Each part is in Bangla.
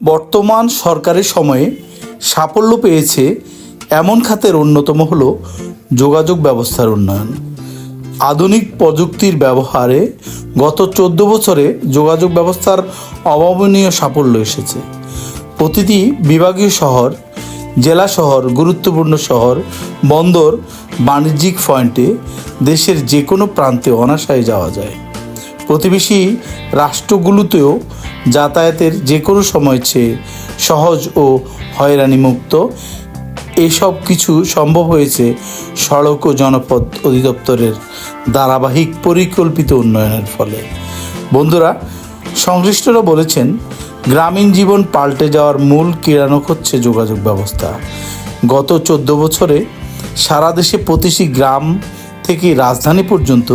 বর্তমান সরকারের সময়ে সাফল্য পেয়েছে এমন খাতের অন্যতম হল যোগাযোগ ব্যবস্থার উন্নয়ন। আধুনিক প্রযুক্তির ব্যবহারে গত চোদ্দ বছরে যোগাযোগ ব্যবস্থার অভাবনীয় সাফল্য এসেছে। প্রতিটি বিভাগীয় শহর, জেলা শহর, গুরুত্বপূর্ণ শহর, বন্দর, বাণিজ্যিক পয়েন্টে দেশের যে কোনো প্রান্তে অনাশায় যাওয়া যায়। প্রতিবেশী রাষ্ট্রগুলোতেও যাতায়াতের যে কোনো সময় চেয়ে সহজ ও হয়রানিমুক্ত এসব কিছু সম্ভব হয়েছে সড়ক ও জনপথ অধিদপ্তরের ধারাবাহিক পরিকল্পিত উন্নয়নের ফলে। বন্ধুরা, সংশ্লিষ্টরা বলেছেন, গ্রামীণ জীবন পাল্টে যাওয়ার মূল কিরানক হচ্ছে যোগাযোগ ব্যবস্থা। গত চোদ্দ বছরে সারা দেশে প্রতিটি গ্রাম থেকে রাজধানী পর্যন্ত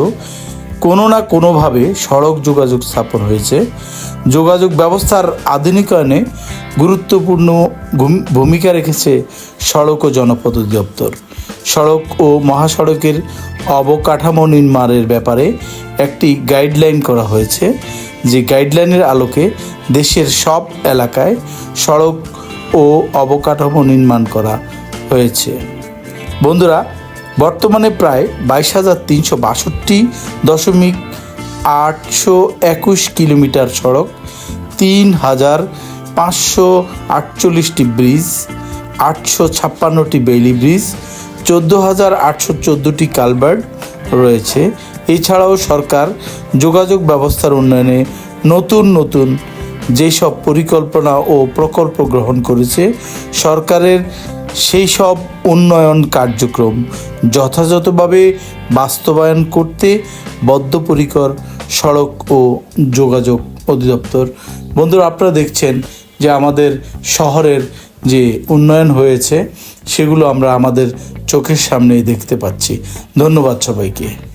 কোনো না কোনোভাবে সড়ক যোগাযোগ স্থাপন হয়েছে। যোগাযোগ ব্যবস্থার আধুনিকায়নে গুরুত্বপূর্ণ ভূমি- ভূমিকা রেখেছে সড়ক ও জনপথ অধিদপ্তর। সড়ক ও মহাসড়কের অবকাঠামো নির্মাণের ব্যাপারে একটি গাইডলাইন করা হয়েছে। যে গাইডলাইনের আলোকে দেশের সব এলাকায় সড়ক ও অবকাঠামো নির্মাণ করা হয়েছে। বন্ধুরা বর্তমানে প্রায় বাইশ হাজার তিনশো বাষট্টি দশমিক আটশো একুশ কিলোমিটার সড়ক, তিন হাজার পাঁচশো আটচল্লিশটি ব্রিজ, আটশো ছাপ্পান্নটি বেইলি ব্রিজ, চোদ্দ হাজার আটশো চোদ্দোটি কালভার্ট রয়েছে। এছাড়াও সরকার যোগাযোগ ব্যবস্থার উন্নয়নে নতুন নতুন যেসব পরিকল্পনা ও প্রকল্প গ্রহণ করেছে, সরকারের সেই সব উন্নয়ন কার্যক্রম যথাযথভাবে বাস্তবায়ন করতে বদ্ধপরিকর সড়ক ও যোগাযোগ অধিদপ্তর। বন্ধুরা, আপনারা দেখছেন যে আমাদের শহরের যে উন্নয়ন হয়েছে, সেগুলো আমরা আমাদের চোখের সামনেই দেখতে পাচ্ছি। ধন্যবাদ সবাইকে।